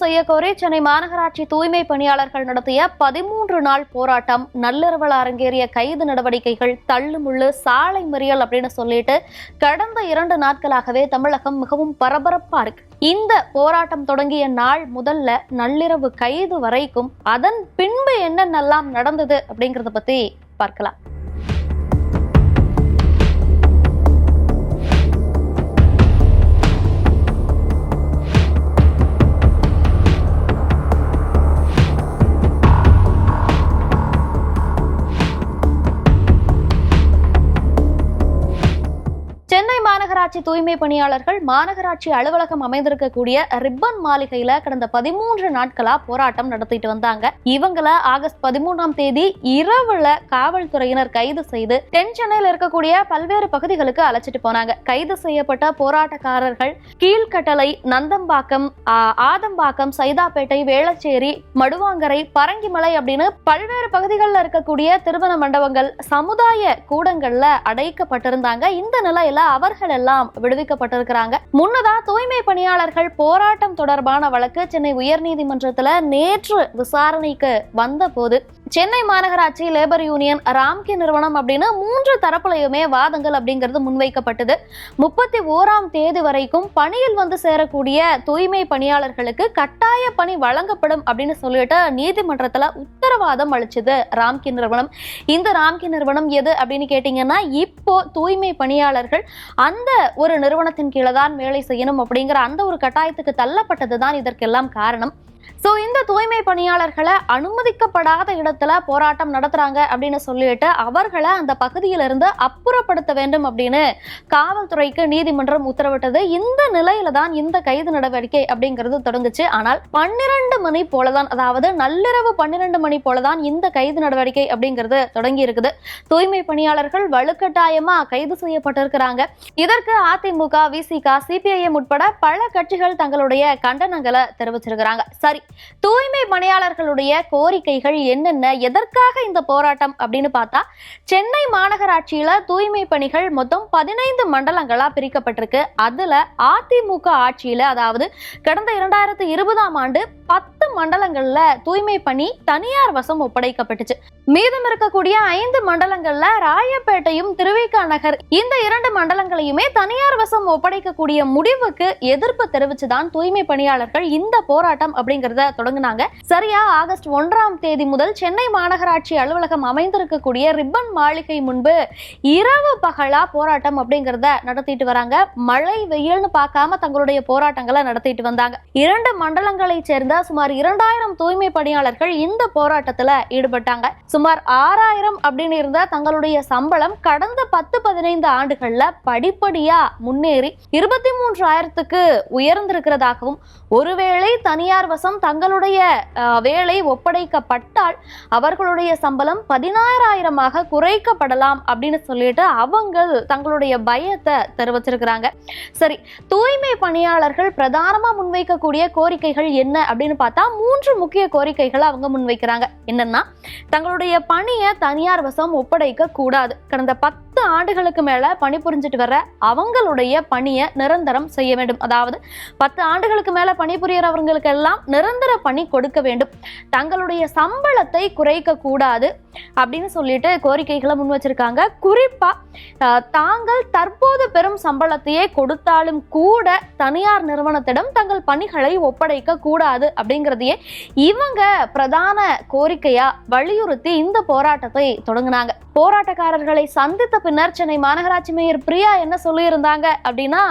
நீக்கம் சென்னை மாநகராட்சி தூய்மை பணியாளர்கள் நடத்திய பதிமூன்று நாள் போராட்டம் நள்ளிரவில் அரங்கேறிய கைது நடவடிக்கைகள் தள்ளுமுள்ளு சாலை மறியல் அப்படின்னு சொல்லிட்டு கடந்த இரண்டு நாட்களாகவே தமிழகம் மிகவும் பரபரப்பா இருக்கு. இந்த போராட்டம் தொடங்கிய நாள் முதல்ல நள்ளிரவு கைது வரைக்கும் அதன் பின்பு என்னென்னலாம் நடந்தது அப்படிங்கறத பத்தி பார்க்கலாம். மாநகராட்சி தூய்மை பணியாளர்கள் மாநகராட்சி அலுவலகம் அமைந்திருக்கக்கூடிய ரிப்பன் மாளிகையில கடந்த பதிமூன்று நாட்களா போராட்டம் நடத்திட்டு வந்தாங்க. இவங்கள ஆகஸ்ட் பதிமூணாம் தேதி இரவுல காவல்துறையினர் கைது செய்து தென் சென்னையில் இருக்கக்கூடிய பல்வேறு பகுதிகளுக்கு அழைச்சிட்டு போனாங்க. கைது செய்யப்பட்ட போராட்டக்காரர்கள் கீழ்கட்டளை நந்தம்பாக்கம் ஆதம்பாக்கம் சைதாப்பேட்டை வேளச்சேரி மடுவாங்கரை பரங்கிமலை அப்படின்னு பல்வேறு பகுதிகளில் இருக்கக்கூடிய திருமண மண்டபங்கள் சமுதாய கூடங்கள்ல அடைக்கப்பட்டிருந்தாங்க. இந்த நிலையில அவர்கள் எல்லாம் விடுவிக்கப்பட்டிருக்கிறாங்க. முன்னதா தூய்மை பணியாளர்கள் போராட்டம் தொடர்பான வழக்கு சென்னை உயர்நீதிமன்றத்தில் நேற்று விசாரணைக்கு வந்த போது சென்னை மாநகராட்சி லேபர் யூனியன் ராம்கி நிறுவனம் அப்படின்னு மூன்று தரப்புலையுமே வாதங்கள் அப்படிங்கிறது முன்வைக்கப்பட்டது. முப்பத்தி ஓராம் தேதி வரைக்கும் பணியில் வந்து சேரக்கூடிய தூய்மை பணியாளர்களுக்கு கட்டாய பணி வழங்கப்படும் அப்படின்னு சொல்லிட்டு நீதிமன்றத்தில் உத்தரவாதம் அளிச்சது ராம்கி நிறுவனம். இந்த ராம்கி நிறுவனம் எது அப்படின்னு கேட்டிங்கன்னா இப்போ தூய்மை பணியாளர்கள் அந்த ஒரு நிறுவனத்தின் கீழே தான் வேலை செய்யணும் அப்படிங்கிற அந்த ஒரு கட்டாயத்துக்கு தள்ளப்பட்டது தான் இதற்கெல்லாம் காரணம். ஸோ இந்த தூய்மை பணியாளர்களை அனுமதிக்கப்படாத இடத்துல போராட்டம் நடத்துறாங்க அப்படின்னு சொல்லிட்டு அவர்களை அந்த பகுதியிலிருந்து அப்புறப்படுத்த வேண்டும் அப்படின்னு காவல்துறைக்கு நீதிமன்றம் உத்தரவிட்டது. இந்த நிலையில தான் இந்த கைது நடவடிக்கை அப்படிங்கிறது தொடங்குச்சு. ஆனால் பன்னிரண்டு மணி போலதான் அதாவது நள்ளிரவு பன்னிரண்டு மணி போலதான் இந்த கைது நடவடிக்கை அப்படிங்கிறது தொடங்கி இருக்குது தூய்மை பணியாளர்கள் வலுக்கட்டாயமா கைது செய்யப்பட்டிருக்கிறாங்க. இதற்கு அதிமுக விசிக சிபிஐஎம் உட்பட பல கட்சிகள் தங்களுடைய கண்டனங்களை தெரிவிச்சிருக்கிறாங்க. சரி தூய்மை பணியாளர்களுடைய கோரிக்கைகள் என்னென்ன? எதற்காக இந்த போராட்டம் அப்படின்னு பார்த்தா சென்னை மாநகராட்சியில தூய்மை பணிகள் மொத்தம் பதினைந்து மண்டலங்களா பிரிக்கப்பட்டிருக்கு. அதுல அதிமுக ஆட்சியில அதாவது கடந்த இரண்டாயிரத்தி இருபதாம் ஆண்டு பத்து மண்டலங்கள்ல தூய்மை பணி தனியார் வசம் ஒப்படைக்கப்பட்டுச்சு. மீதம் இருக்கக்கூடிய ஐந்து மண்டலங்கள்ல ராயப்பேட்டையும் திருவிக நகர் இந்த இரண்டு மண்டலங்களையுமே தனியார் வசம் ஒப்படைக்கக்கூடிய முடிவுக்கு எதிர்ப்பு தெரிவிச்சுதான் தூய்மை பணியாளர்கள் இந்த போராட்டம் அப்படிங்கிறத தொடங்கினாங்க. சரியா ஆகஸ்ட் ஒன்றாம் தேதி முதல் சென்னை மாநகராட்சி அலுவலகம் அமைந்திருக்கக்கூடிய ரிப்பன் மாளிகை முன்பு இரவு பகலா போராட்டம் அப்படிங்கிறத நடத்திட்டு வராங்க. மழை வெயில்னு பார்க்காம தங்களுடைய போராட்டங்களை நடத்திட்டு வந்தாங்க. இரண்டு மண்டலங்களை சேர்ந்த சுமார் இரண்டாயிரம் தூய்மை பணியாளர்கள் இந்த போராட்டத்துல ஈடுபட்டாங்க. சுமார் ஆறாயிரம் அப்படின்னு இருந்த தங்களுடைய சம்பளம் கடந்த பத்து பதினைந்து ஆண்டுகள்ல படிப்படியா முன்னேறி இருபத்தி மூன்றாயிரத்துக்கு உயர்ந்திருக்கிறதாகவும் ஒருவேளை தனியார் வசம் தங்களுடைய வேலை ஒப்படைக்கப்பட்டால் அவர்களுடைய சம்பளம் பதினாறாயிரமாக குறைக்கப்படலாம் அப்படின்னு சொல்லிட்டு அவங்க தங்களுடைய பயத்தை தெரிவிச்சிருக்கிறாங்க. சரி தூய்மை பணியாளர்கள் பிரதானமாக முன்வைக்கக்கூடிய கோரிக்கைகள் என்ன அப்படின்னு பார்த்தா மூன்று முக்கிய கோரிக்கைகளை அவங்க முன்வைக்கிறாங்க. என்னன்னா தங்களுடைய பணியை தனியார் வசம் ஒப்படைக்க கூடாது. கடந்த பத்து ஆண்டுகளுக்கு மேல பணிபுரிஞ்சிட்டு வர அவங்களுடைய பணியை நிரந்தரம் செய்ய வேண்டும். அதாவது பத்து ஆண்டுகளுக்கு மேல பணிபுரியறவங்களுக்கு எல்லாம் நிரந்தர பணி கொடுக்க வேண்டும். தங்களுடைய சம்பளத்தை குறைக்க கூடாது அப்படின்னு சொல்லிட்டு கோரிக்கைகளை முன் வச்சிருக்காங்க. குறிப்பா தாங்கள் தற்போது பெறும் சம்பளத்தையே கொடுத்தாலும் கூட தனியார் நிறுவனத்திடம் தங்கள் பணிகளை ஒப்படைக்க கூடாது அப்படிங்கிறதையே இவங்க பிரதான கோரிக்கையா வலியுறுத்தி இந்த போராட்டத்தை தொடங்கினாங்க. போராட்டக்காரர்களை சந்தித்த பின்னர் சென்னை மாநகராட்சி மேயர் பிரியா என்ன சொல்லியிருந்தாங்க அப்படின்னா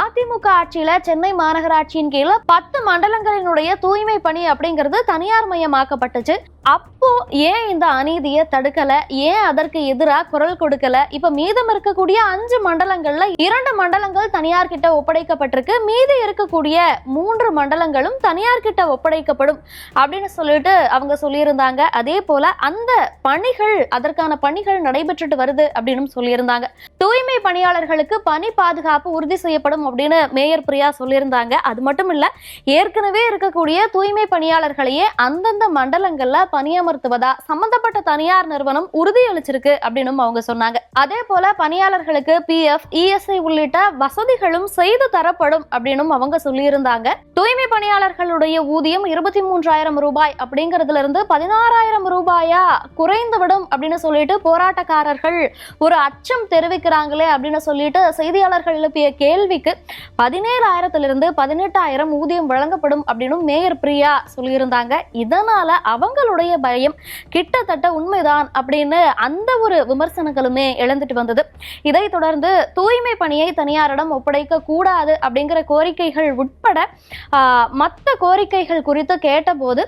அதிமுக ஆட்சியில சென்னை மாநகராட்சியின் கீழே பத்து மண்டலங்களினுடைய தூய்மை பணி அப்படிங்கிறது தனியார் மயமாக்கப்பட்டுச்சு. அப்போ ஏன் இந்த அநீதியை தடுக்கல? ஏன் அதற்கு எதிராக குரல் கொடுக்கல? இப்ப மீதம் இருக்கக்கூடிய அஞ்சு மண்டலங்கள்ல இரண்டு மண்டலங்கள் தனியார் கிட்ட ஒப்படைக்கப்பட்டிருக்கு. மீதி இருக்கக்கூடிய மூன்று மண்டலங்களும் தனியார் கிட்ட ஒப்படைக்கப்படும் அப்படின்னு சொல்லிட்டு அவங்க சொல்லியிருந்தாங்க. அதே போல அந்த பணிகள் அதற்கான பணிகள் நடைபெற்றுட்டு வருது அப்படின்னு சொல்லியிருந்தாங்க. தூய்மை பணியாளர்களுக்கு பணி பாதுகாப்பு உறுதி செய்யப்படும் அப்படின்னு மேயர் பிரியா சொல்லியிருந்தாங்க. அது மட்டும் இல்ல ஏற்கனவே இருக்கக்கூடிய தூய்மை பணியாளர்களையே அந்தந்த மண்டலங்கள்ல பணியமர்த்துவதா? சம்பந்தப்பட்ட தனியார் நிறுவனம் உறுதியளிச்சிருக்கு அப்படின்னு அவங்க சொன்னாங்க. அதே போல பணியாளர்களுக்கு பி எஃப் இஎஸ்ஐ உள்ளிட்ட வசதிகளும் செய்து தரப்படும் அப்படின்னு அவங்க சொல்லியிருந்தாங்க. தூய்மை பணியாளர்களுடைய ஊதியம் இருபத்தி மூன்றாயிரம் ரூபாய் அப்படிங்கறதுல இருந்து பதினாறாயிரம் ரூபாயா குறைந்துவிடும் அப்படின்னு சொல்லிட்டு போராட்டக்காரர்கள் ஒரு அச்சம் தெரிவிக்கிறாங்களே அப்படின்னு சொல்லிட்டு செய்தியாளர்கள் எழுப்பிய கேள்விக்கு பதினேழாயிரத்திலிருந்து பதினெட்டாயிரம் ஊதியம் வழங்கப்படும் அப்படின்னு மேயர் பிரியா சொல்லியிருந்தாங்க. இதனால அவங்களோட அவங்களுடைய பயம் கிட்டத்தட்ட உண்மைதான் அப்படின்னு அந்த ஒரு விமர்சனங்களுமே எழுந்துட்டு வந்தது. இதை தொடர்ந்து தூய்மை பணியை தனியாரிடம் ஒப்படைக்க கூடாது அப்படிங்கிற கோரிக்கைகள் உட்பட மற்ற கோரிக்கைகள் குறித்து கேட்டபோது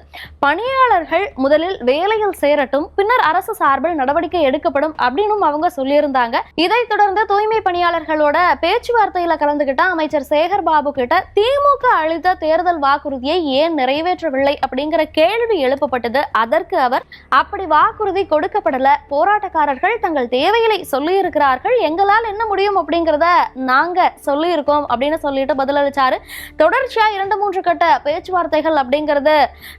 பணியாளர்கள் முதலில் வேலையில் சேரட்டும் பின்னர் அரசு சார்பில் நடவடிக்கை எடுக்கப்படும் அப்படின்னு அவங்க சொல்லியிருந்தாங்க. இதை தொடர்ந்து தூய்மை பணியாளர்களோட பேச்சுவார்த்தையில கலந்துகிட்ட அமைச்சர் சேகர் பாபு கிட்ட திமுக அளித்த தேர்தல் வாக்குறுதியை ஏன் நிறைவேற்றவில்லை அப்படிங்கிற கேள்வி எழுப்பப்பட்டது. அதற்கு அவர் அப்படி வாக்குறுதி கொடுக்கப்படல. போராட்டக்காரர்கள் தங்கள் தேவைகளை சொல்லியிருக்கிறார்கள். எங்களால் என்ன முடியும் அப்படிங்கிறத நாங்க சொல்லியிருக்கோம் அப்படின்னு சொல்லிட்டு பதிலளிச்சாரு. தொடர்ச்சியா இரண்டு மூன்று கட்ட பேச்சுவார்த்தைகள் அப்படிங்கிறது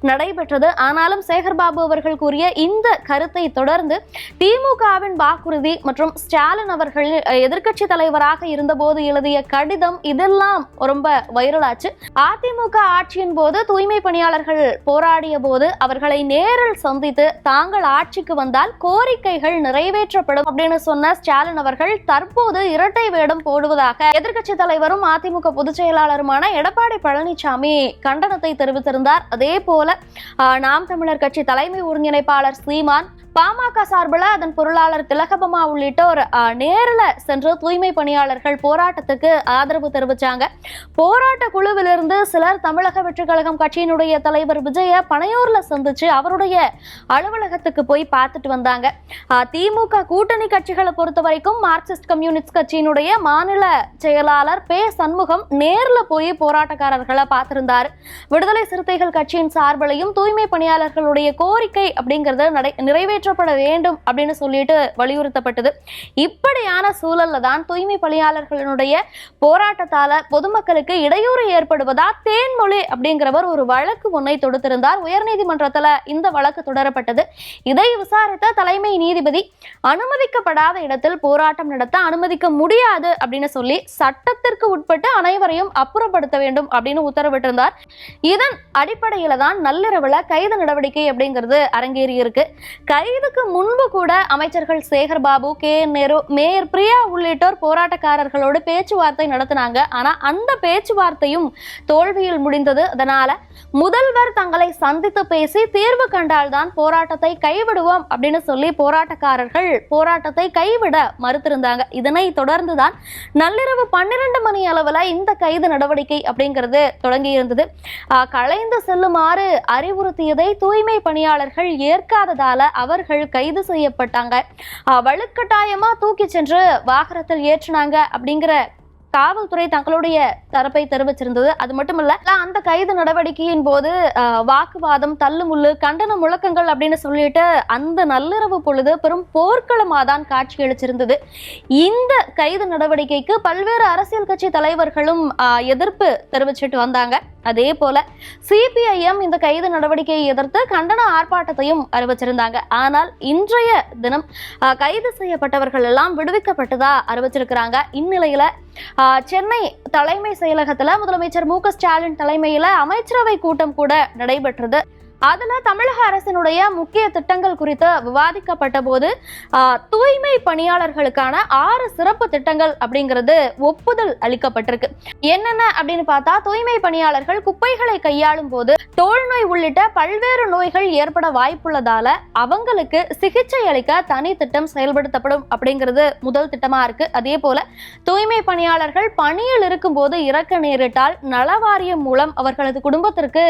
நடைபெற்றது. ஆனாலும் சேகர்பாபு அவர்கள் கூறிய இந்த கருத்தை தொடர்ந்து திமுகவின் வாக்குறுதி மற்றும் ஸ்டாலின் அவர்கள் எதிர்க்கட்சி தலைவராக இருந்தபோது எழுதிய கடிதம் இதெல்லாம் ரொம்ப வைரலாச்சு. அதிமுக ஆட்சியின் போது தூய்மை பணியாளர்கள் போராடிய போது அவர்களை நேர் நேரில் சந்தித்து தாங்கள் ஆட்சிக்கு வந்தால் கோரிக்கைகள் நிறைவேற்றப்படும் அப்படின்னு சொன்ன ஸ்டாலின் அவர்கள் தற்போது இரட்டை வேடம் போடுவதாக எதிர்க்கட்சி தலைவரும் அதிமுக பொதுச் செயலாளருமான எடப்பாடி பழனிசாமி கண்டனத்தை தெரிவித்திருந்தார். அதே போல நாம் தமிழர் கட்சி தலைமை ஒருங்கிணைப்பாளர் சீமான் பாமக சார்பில் அதன் பொருளாளர் திலகபமா உள்ளிட்டோர் நேரில் சென்று தூய்மை பணியாளர்கள் போராட்டத்துக்கு ஆதரவு தெரிவிச்சாங்க. போராட்ட குழுவிலிருந்து சிலர் தமிழக வெற்றி கழகம் கட்சியினுடைய தலைவர் விஜய பனையூர்ல சந்திச்சு அவருடைய அலுவலகத்துக்கு போய் பார்த்துட்டு வந்தாங்க. திமுக கூட்டணி கட்சிகளை பொறுத்த வரைக்கும் மார்க்சிஸ்ட் கம்யூனிஸ்ட் கட்சியினுடைய மாநில செயலாளர் பே சண்முகம் நேரில் போய் போராட்டக்காரர்களை பார்த்திருந்தார். விடுதலை சிறுத்தைகள் கட்சியின் சார்பிலையும் தூய்மை பணியாளர்களுடைய கோரிக்கை அப்படிங்கறத நிறைவேற்ற நிறைவேற்றப்பட வேண்டும் அப்படின்னு சொல்லிட்டு வலியுறுத்தப்பட்டது. இப்படியான சூழல்ல தான் தூய்மை பணியாளர்களுடைய போராட்டத்தால பொதுமக்களுக்கு இடையூறு ஏற்படுவதா தேன்மொழி அப்படிங்கிறவர் ஒரு வழக்கு ஒன்றை தொடுத்திருந்தார். உயர்நீதிமன்றத்தில் இந்த வழக்கு தொடரப்பட்டது. இதை விசாரித்த தலைமை நீதிபதி அனுமதிக்கப்படாத இடத்தில் போராட்டம் நடத்த அனுமதிக்க முடியாது அப்படின்னு சொல்லி சட்டத்திற்கு உட்பட்டு அனைவரையும் அப்புறப்படுத்த வேண்டும் அப்படின்னு உத்தரவிட்டிருந்தார். இதன் அடிப்படையில தான் நள்ளிரவுல கைது நடவடிக்கை அப்படிங்கிறது அரங்கேறி இருக்கு கை கைதுக்கு முன்பு கூட அமைச்சர்கள் சேகர் பாபு கே. நேரு மேயர் பிரியா உள்ளிட்டோர் போராட்டக்காரர்களோடு பேச்சுவார்த்தை நடத்தினாங்க. ஆனா அந்த பேச்சுவார்த்தையும் தோல்வியில் முடிந்தது. அதனால முதல்வர் தங்களை சந்தித்து பேசி தீர்வு கண்டால்தான் போராட்டத்தை கைவிடுவோம் அப்படின்னு சொல்லி போராட்டக்காரர்கள் போராட்டத்தை கைவிட மறுத்திருந்தாங்க. இதனை தொடர்ந்துதான் நள்ளிரவு பன்னிரண்டு மணி அளவுல இந்த கைது நடவடிக்கை அப்படிங்கிறது தொடங்கி இருந்தது கலைந்து செல்லுமாறு அறிவுறுத்தியதை தூய்மை பணியாளர்கள் ஏற்காததால அவர் நபர்கள் கைது செய்யப்பட்டாங்க. வலுக்கட்டாயமா தூக்கி சென்று வாகனத்தில் ஏற்றினாங்க அப்படிங்கிற காவல்துறை தங்களுடைய தரப்பை தெரிவிச்சிருந்தது. அது மட்டுமல்ல அந்த கைது நடவடிக்கையின் போது வாக்குவாதம் தள்ளுமுள்ளு கண்டன முழக்கங்கள் அப்படின்னு சொல்லிட்டு அந்த நள்ளிரவு பொழுது பெரும் போர்க்களமாக தான் காட்சி அளிச்சிருந்தது இந்த கைது நடவடிக்கைக்கு பல்வேறு அரசியல் கட்சி தலைவர்களும் எதிர்ப்பு தெரிவிச்சிட்டு வந்தாங்க. அதே போல சிபிஐஎம் இந்த கைது நடவடிக்கையை எதிர்த்து கண்டன ஆர்ப்பாட்டத்தையும் அறிவிச்சிருந்தாங்க. ஆனால் இன்றைய தினம் கைது செய்யப்பட்டவர்கள் எல்லாம் விடுவிக்கப்பட்டதா அறிவிச்சிருக்கிறாங்க. இந்நிலையில சென்னை தலைமை செயலகத்துல முதலமைச்சர் மு ஸ்டாலின் தலைமையில அமைச்சரவை கூட்டம் கூட நடைபெற்றது. அதுல தமிழக அரசினுடைய முக்கிய திட்டங்கள் குறித்து விவாதிக்கப்பட்ட போது தூய்மை பணியாளர்களுக்கான ஆறு சிறப்பு திட்டங்கள் அப்படிங்கிறது ஒப்புதல் அளிக்கப்பட்டிருக்கு. என்னென்ன அப்படின்னு பார்த்தா தூய்மை பணியாளர்கள் குப்பைகளை கையாளும் போது தோல் நோய் உள்ளிட்ட பல்வேறு நோய்கள் ஏற்பட வாய்ப்புள்ளதால அவங்களுக்கு சிகிச்சை அளிக்க தனி திட்டம் செயல்படுத்தப்படும் அப்படிங்கிறது முதல் திட்டமா இருக்கு. அதே போல தூய்மை பணியாளர்கள் பணியில் இருக்கும் போது இறக்க நேரிட்டால் நலவாரியம் மூலம் அவர்களது குடும்பத்திற்கு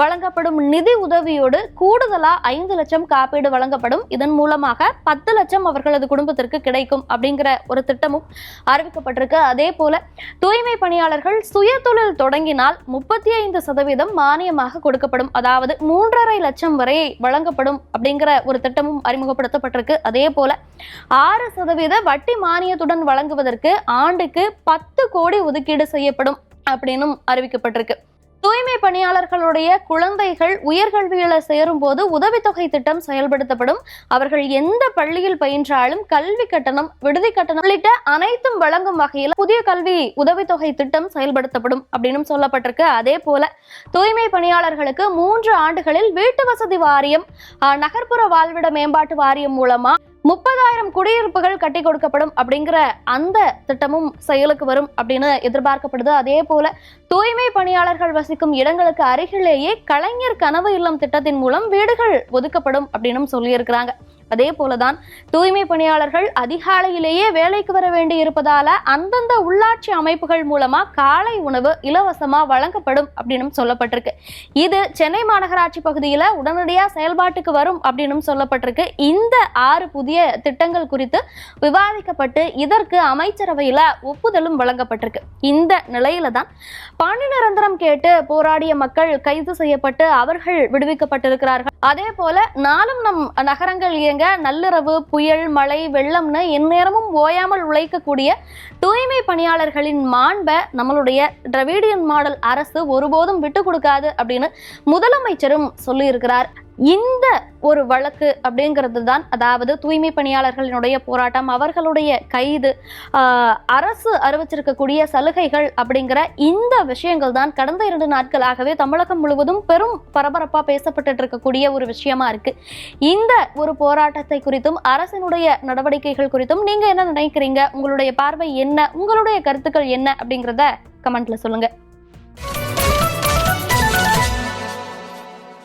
வழங்கப்படும் நிதி உதவி உதவியோடு கூடுதலா ஐந்து லட்சம் காப்பீடு வழங்கப்படும். இதன் மூலமாக பத்து லட்சம் அவர்களது குடும்பத்திற்கு கிடைக்கும் அப்படிங்கிற ஒரு திட்டமும் அறிவிக்கப்பட்டிருக்கு. அதே போல தூய்மை பணியாளர்கள் சுய தொழில் தொடங்கினால் முப்பத்தி ஐந்து சதவீதம் மானியமாக கொடுக்கப்படும். அதாவது மூன்றரை லட்சம் வரை வழங்கப்படும் அப்படிங்கிற ஒரு திட்டமும் அறிமுகப்படுத்தப்பட்டிருக்கு. அதே போல ஆறு சதவீத வட்டி மானியத்துடன் வழங்குவதற்கு ஆண்டுக்கு பத்து கோடி ஒதுக்கீடு செய்யப்படும் அப்படின்னும் அறிவிக்கப்பட்டிருக்கு. தூய்மை பணியாளர்களுடைய குழந்தைகள் உயர்கல்வியில சேரும் போது உதவித்தொகை திட்டம் செயல்படுத்தப்படும். அவர்கள் எந்த பள்ளியில் பயின்றாலும் கல்வி கட்டணம் விடுதி கட்டணம் உள்ளிட்ட அனைத்தும் வழங்கும் வகையில் புதிய கல்வி உதவித்தொகை திட்டம் செயல்படுத்தப்படும் அப்படின்னு சொல்லப்பட்டிருக்கு. அதே போல தூய்மை பணியாளர்களுக்கு மூன்று ஆண்டுகளில் வீட்டு வசதி வாரியம் ஆஹ், நகர்ப்புற வாழ்விட மேம்பாட்டு வாரியம் மூலமா முப்பதாயிரம் குடியிருப்புகள் கட்டி கொடுக்கப்படும் அப்படிங்கிற அந்த திட்டமும் செயலுக்கு வரும் அப்படின்னு எதிர்பார்க்கப்படுது. அதே போல தூய்மை பணியாளர்கள் வசிக்கும் இடங்களுக்கு அருகிலேயே கலைஞர் கனவு இல்லம் திட்டத்தின் மூலம் வீடுகள் ஒதுக்கப்படும் அப்படின்னு சொல்லியிருக்கிறாங்க. அதே போலதான் தூய்மை பணியாளர்கள் அதிகாலையிலேயே வேலைக்கு வர வேண்டி இருப்பதால அந்தந்த உள்ளாட்சி அமைப்புகள் மூலமா காலை உணவு இலவசமா வழங்கப்படும் அப்படின்னு சொல்லப்பட்டிருக்கு. இது சென்னை மாநகராட்சி பகுதியில உடனடியா செயல்பாட்டுக்கு வரும் அப்படின்னு சொல்லப்பட்டிருக்கு. இந்த ஆறு புதிய திட்டங்கள் குறித்து விவாதிக்கப்பட்டு இதற்கு அமைச்சரவையில ஒப்புதலும் வழங்கப்பட்டிருக்கு. இந்த நிலையில தான் பணி நிரந்தரம் கேட்டு போராடிய மக்கள் கைது செய்யப்பட்டு அவர்கள் விடுவிக்கப்பட்டிருக்கிறார்கள். அதே போல நாளும் நம் நகரங்கள் ஏங்க நள்ளிரவு புயல் மழை வெள்ளம்னு எந்நேரமும் ஓயாமல் உழைக்கக்கூடிய தூய்மை பணியாளர்களின் மாண்பை நம்மளுடைய டிரவிடியன் மாடல் அரசு ஒருபோதும் விட்டு கொடுக்காது அப்படின்னு முதலமைச்சரும் சொல்லியிருக்கிறார். இந்த ஒரு வழக்கு அப்படிங்கிறது தான் அதாவது தூய்மை பணியாளர்களினுடைய போராட்டம் அவர்களுடைய கைது அரசு அறிவிச்சிருக்கக்கூடிய சலுகைகள் அப்படிங்கிற இந்த விஷயங்கள் தான் கடந்த இரண்டு நாட்களாகவே தமிழகம் முழுவதும் பெரும் பரபரப்பா பேசப்பட்டு இருக்கக்கூடிய ஒரு விஷயமா இருக்கு. இந்த ஒரு போராட்டத்தை குறித்தும் அரசினுடைய நடவடிக்கைகள் குறித்தும் நீங்க என்ன நினைக்கிறீங்க? உங்களுடைய பார்வை என்ன? உங்களுடைய கருத்துக்கள் என்ன அப்படிங்கிறத கமெண்ட்ல சொல்லுங்க.